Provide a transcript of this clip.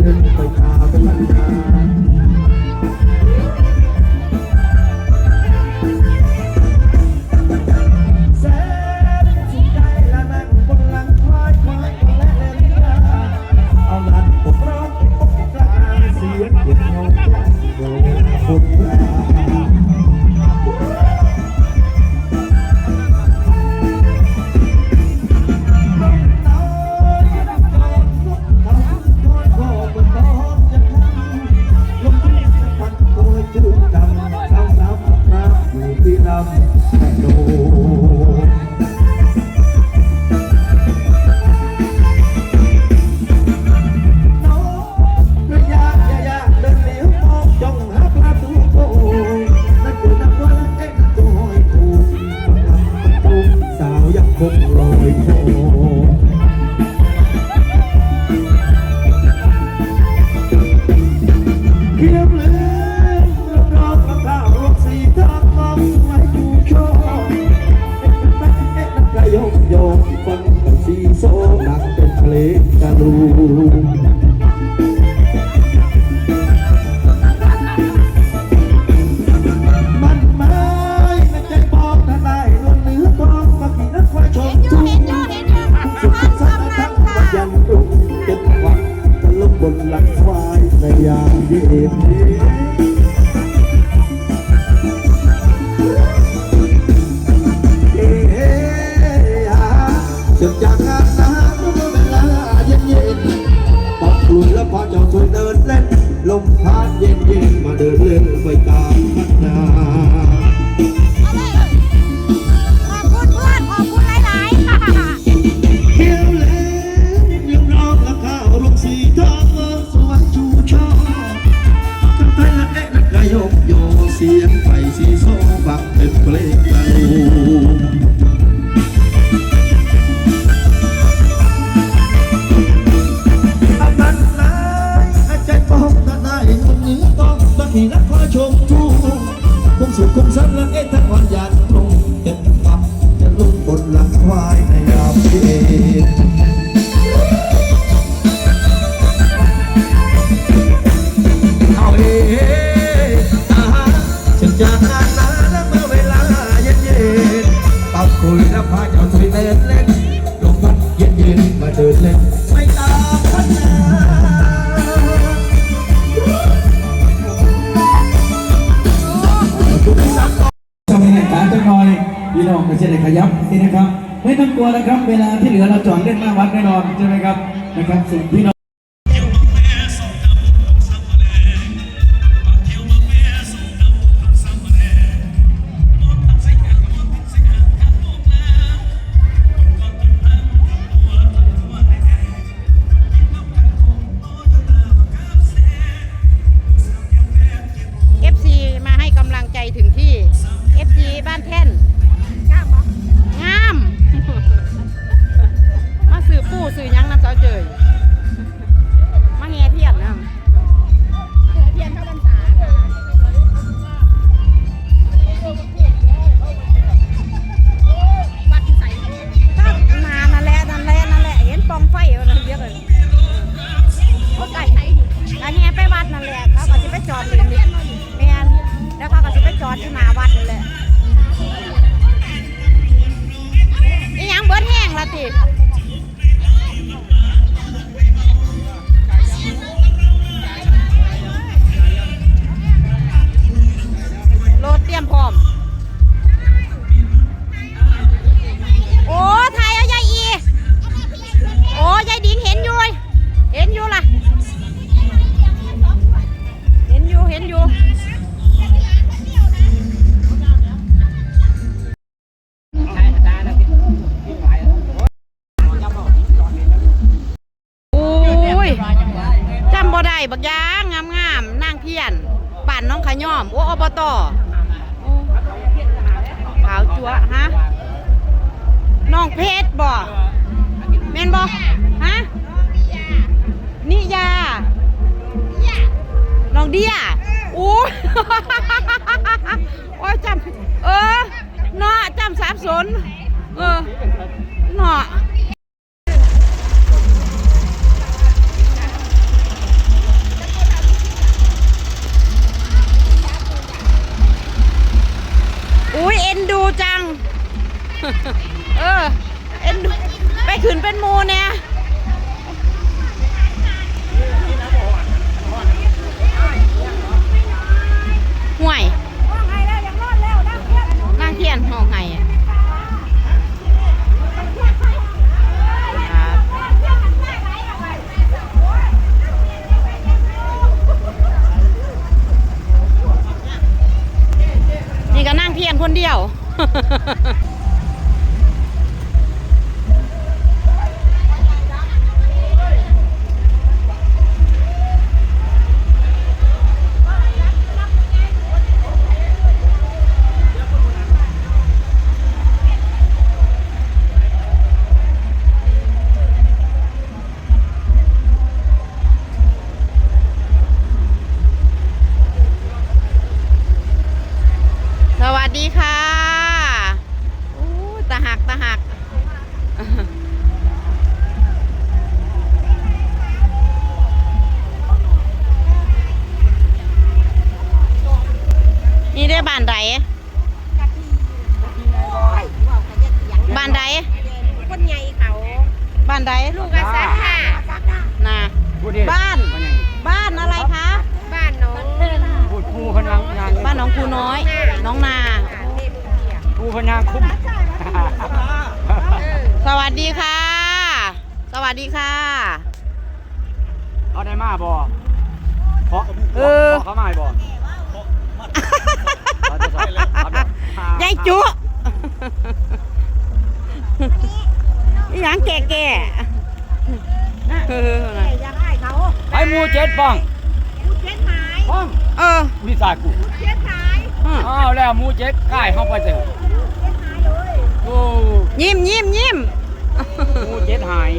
มาเดินเล่นไปตามพันนา ที่ มันไม้ไม่ใจปองถ้าได้ลงเนื้อตองมากี่นักควายชมทุ่งสุดสารทั้งวันยันตุงเก็บหวังทะลุบนหลังควายในยามเย็น อกกลุ่นแล้วพอเจ้าช่วยเดินเล่น ลมพัดเย็นเย็นมาเดินเล่นไปตามพัฒนาขอบคุณเพื่อนขอบคุณหลายๆค่ะเที่ยวเล่นยังร้องและข้าวลงสีทองเมืองสวรรค์ชูช่อกันไทยละเอ๊ะนักรยกโยเสียงไฟสีโซบักเป็นเพลงกระลู ชมทูคงสุขคงสันและเอ๊ะทั้งวันยานตรงเก็บปับจะลุกบนหลังควายในยามเย็นเอาเอาฮะฉันจากงานและเมื่อเวลาเย็นเย็นๆปักคุยแล้วพาเจ้าช่วยเดินเล่นลมพัดเย็นเย็นมาเดินเล่น ที่เหลือเราจอดเล่นหน้าวัดแน่นอนใช่ไหมครับนะครับส่วนพี่น้อง จอดที่หนาวัดนั่แหละอีหยังเบิดแห้งละติโลดเตรียมพร้อม บักยางงามงามๆนางเพียนป่านน้องขย่อม โอ้อบตอขาวจั๊วฮะน้องเพชรบ่แม่นบ่ฮะนิยาน้องเดียโอ้โอ้ยจำเออเนาะจำสับสนเออเนาะ คนเดียว หักตาหักนี่ได้บ้านใดบ้านใดคนใหญ่เขาบ้านใดลูกกระซักค่ะน่ะบ้าน บ้านอะไรคะ บ้านน้องพูดกูพนังงานบ้านน้องครูน้อย น้องนาเด็กเปียกกูพนังคุ้มเออ สวัสดีค่ะ สวัสดีค่ะ เอาได้มาบ่เพราะเออเขามาให้บ่เอาได้ใส่เอาได้ยายจุอีหยังแก่แก่ๆเอออยากให้เขาไอ้หมูเจ็ดป้องพูดเช็ดหายป้องเออวิสากูเช็ดหายอืมอ้าวแล้วหมูเจ็ดกายเข้าไปเถอะโอ้ ยิ้มยิ้มยิ้มหมูเจ็ดหาย